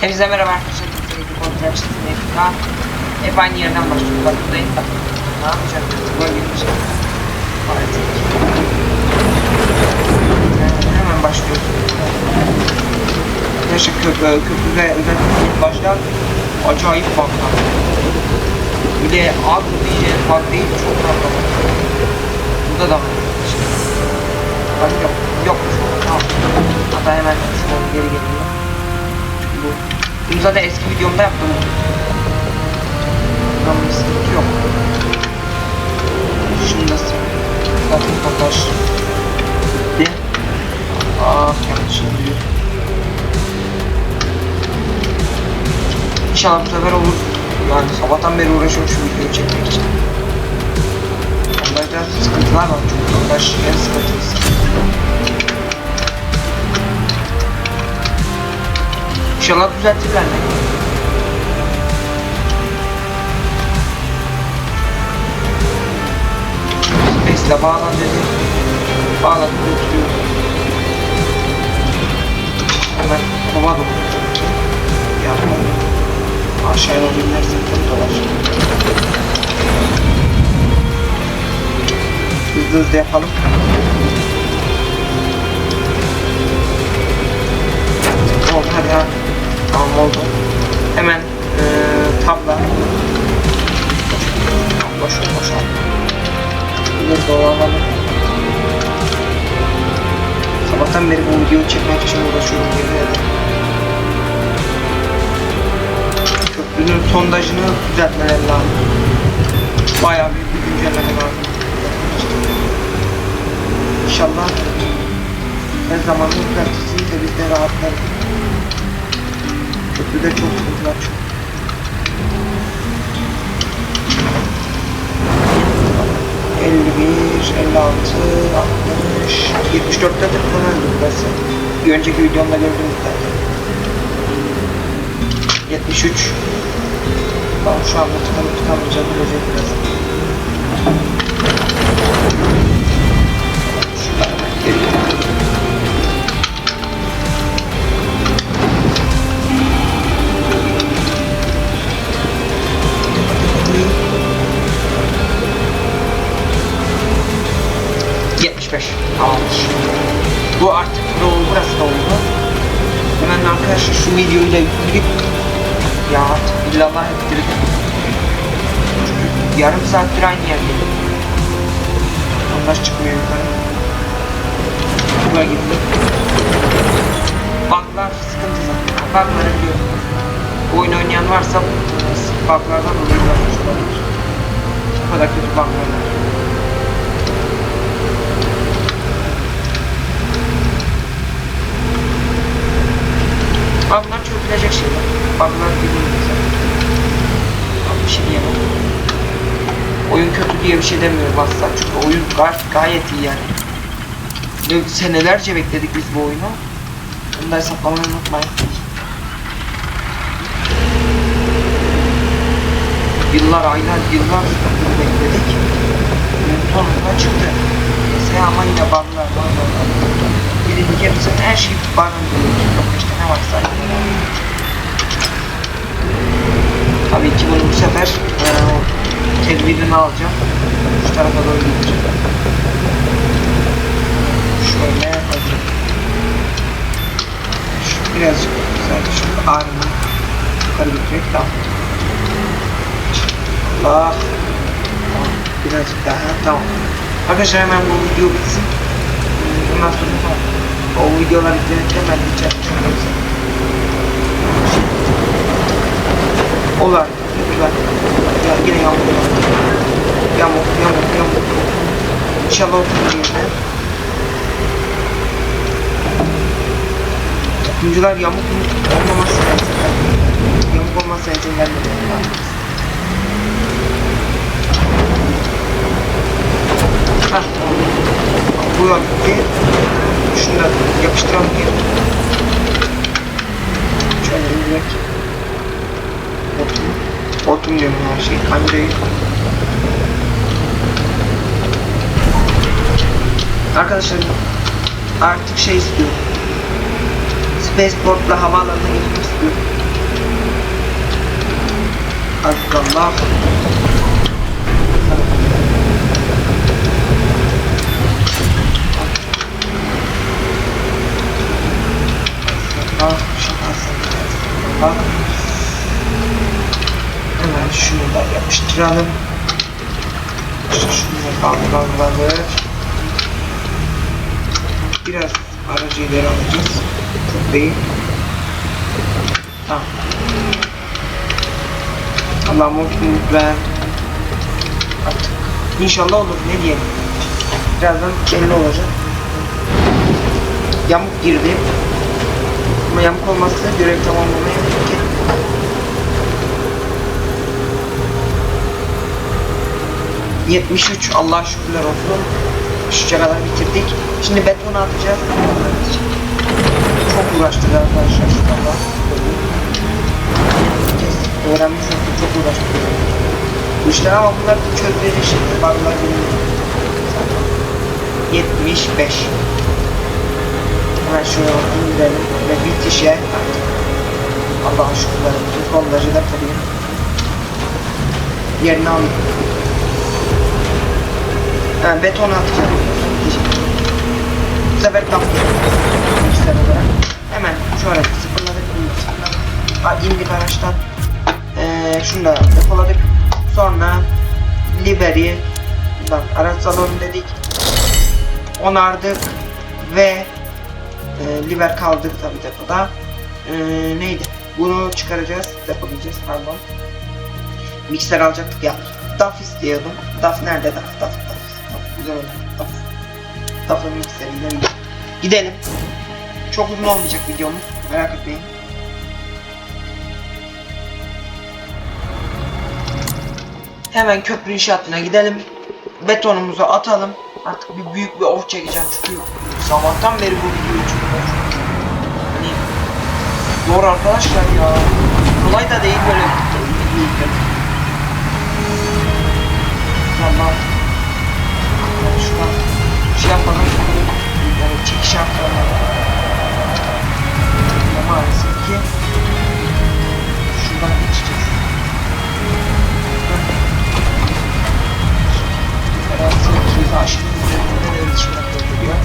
Hepinize merhaba arkadaşlar. Türkiye'deki kontrol açısından Efka. Hep aynı yerden başlıyoruz. Bak buradayım bak. Ne yapacağım? Böyle bir şey. Maalesef. Ee, Hemen başlıyoruz. Arkadaşlar köprü, köprü ve özellikle başlar acayip baklar. Bir de mı diyeceğiz bak değil çok bak. Burada da var. Bak yok. Yok. Tamam. Hatta hemen şuradan geri geliyor. Bu. Bunu zaten eski videomda yaptım. Bir sıkıntı yok. Şimdi nasıl? Zaten montaj. Bitti. Ah yanlış oluyor. İnşallah bu sefer olur. Yani sabahtan beri uğraşıyorum şu videoyu çekmek için. Biraz sıkıntılar var çünkü montaj en sıkıntılısı. İnşallah düzeltirler? Space'le bağlan dedi. Bağladı götürüyor. Hemen kova doğru. Yapma. Aşağıya doğru inersen sıkıntılar. Hızlı hızlı yapalım. Oldu hadi ha. Tamam oldu. Hemen eee tabla. Boş boş boş al. Burada dolanalım. Sabahtan beri bu videoyu çekmek için uğraşıyorum yemin ederim. Köprünün sondajını düzeltmeleri lazım. Bayağı büyük bir güncelleme lazım. İnşallah her zaman düzeltirsin de biz de rahatlarız. Çok sıkıntılar çok. ...51, 56, 60, 74'te de falan burası. Bir önceki videomda gördüğünüz zaten. 73. Tamam şu anda tıkanıp tıkanmayacağım görecek biraz. Da yükledik. Ya artık illallah ettirdim. Yarım saattir aynı yerdeyim. Ondaş çıkmıyor yukarı. Buraya gittim. Buglar sıkıntı zaten. Bugları biliyorum. Oyun oynayan varsa buglardan olabilir. Bu kadar kötü buglar var. Buglar çözülecek şeyler. Buglar bilmiyorum zaten. Ama bir şey diyemem. Oyun kötü diye bir şey demiyorum asla. Çünkü oyun gayet, gayet iyi yani. Ve senelerce bekledik biz bu oyunu. Bunu da hesaplamayı unutmayın. Yıllar, aylar, yıllar bunu bekledik. Oyun sonunda çıktı. Neyse ama yine buglar, buglar, buglar. Birinci hepsinin her şeyi diyor. Varsa. Tabii ki bunu bu sefer e, tedbirini alacağım. Şu tarafa doğru gideceğim. Şöyle hadi. Şu birazcık sadece şu ağrını yukarı götürerek tamam. Allah. Birazcık daha tamam. Arkadaşlar hemen bu video bitsin. Bundan sonra. O videolar izledikçe ben geçeceğim. Olar. Lütfen. Ya yine yağmur yağmur. Yağmur, yağmur, yağmur. İnşallah oturur yerine. Oyuncular yamuk olmaması lazım. Yamuk olmazsa vermedi. Hah, bu yol gitti. Şunu da yapıştıralım geri. Şöyle indirek. Otum. Şey. Kancayı. Arkadaşlar artık şey istiyorum. Spaceport'la havaalanına gitmek istiyorum. Allah. Allah. Allah. Hemen şunu da yapıştıralım. Şunu bağlamalım. Biraz aracı ileri alacağız. Çok değil. Tamam. Allah mutluluk ver. Artık inşallah olur ne diyelim. Birazdan belli olacak. Yamuk girdi. Ama yamuk olmazsa görev tamamlamaya gerek yok. ...73 Allah şükürler olsun. Şu kadar bitirdik. Şimdi betonu atacağız. Çok uğraştık arkadaşlar anda. Öğrenmiş olduk çok uğraştık. Bu işler ama bunlar çözleri şimdi bilmiyorum. 75 Hemen şuraya bakın girelim ve bitişe artık Allah'a şükürler olsun sondajı da kırayım Yerini alayım Hemen beton atacağım. Bu sefer kaptım olarak. Hemen şöyle sıfırladık sıfırladık. Ha, indik araçtan. Ee, şunu da depoladık. Sonra liberi bak araç salonu dedik. Onardık ve e, liber kaldık tabi depoda. E, neydi? Bunu çıkaracağız depolayacağız pardon. Mikser alacaktık ya. DAF istiyordum. DAF nerede? DAF DAF güzel oldu gidelim. çok uzun olmayacak videomuz merak etmeyin Hemen köprü inşaatına gidelim. Betonumuzu atalım. Artık bir büyük bir of çekeceğim çünkü sabahtan beri bu videoyu çekiyorum. Hani zor arkadaşlar ya. Kolay da değil böyle. Tamam. Yapalım. Yani çekiş yapalım. Ama maalesef ki şuradan geçeceğiz. Rahatsızlıklarınızı aşırı üzerinde de iletişimler kuruluyor.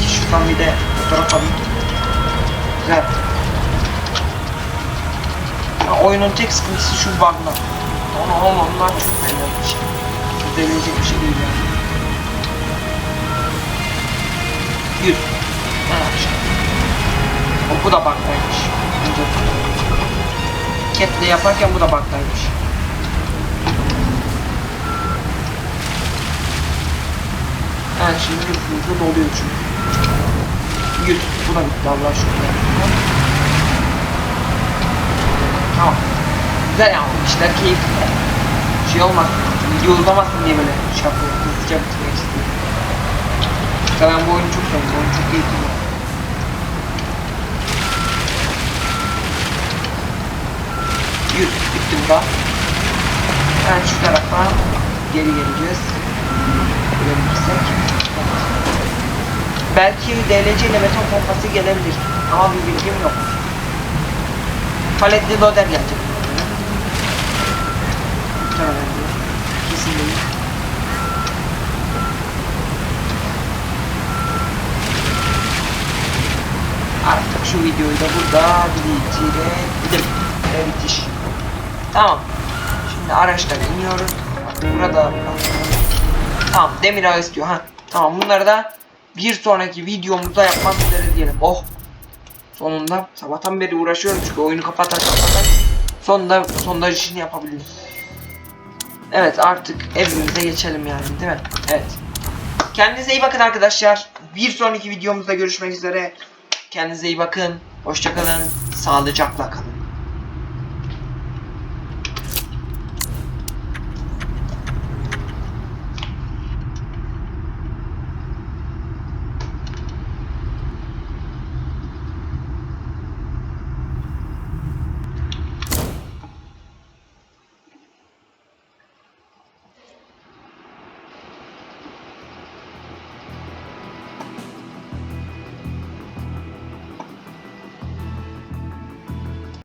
Ki şuradan bir de fotoğraf alayım. Güzel. Ya oyunun tek sıkıntısı şu bug'lar. Onu onlar çok şey. Düzelecek bir şey değil yani. Yürü. Ha, işte. O, bu da bug'daymış. Cat'le yaparken bu da bug'daymış. Evet şimdi hızlı doluyor çünkü. Yürü. Bu da bitti Allah aşkına. Tamam. Güzel yani işler keyifli. Şey olmaz. Video uzamasın diye böyle şey yapıyorum. Hızlıca bitirmek istiyorum. Mesela ben bu oyunu keyifli. Yürü. Bitti bu da. Yani şu tarafa geri geleceğiz görebilirsek. Belki DLC ile beton pompası gelebilir ama bir bilgim yok. Paletli loader gelecek. Muhtemelen. Kesin değil. Artık şu videoyu da burada bitirelim. Ve bitiş. Tamam. Şimdi araçtan iniyoruz. Burada Tamam demir ağı istiyor ha. Tamam bunları da bir sonraki videomuzda yapmak üzere diyelim. Oh. Sonunda sabahtan beri uğraşıyorum çünkü oyunu kapatar kapatar. Sonunda sondaj işini yapabildim. Evet artık evimize geçelim yani değil mi? Evet. Kendinize iyi bakın arkadaşlar. Bir sonraki videomuzda görüşmek üzere. Kendinize iyi bakın. Hoşçakalın. Sağlıcakla kalın.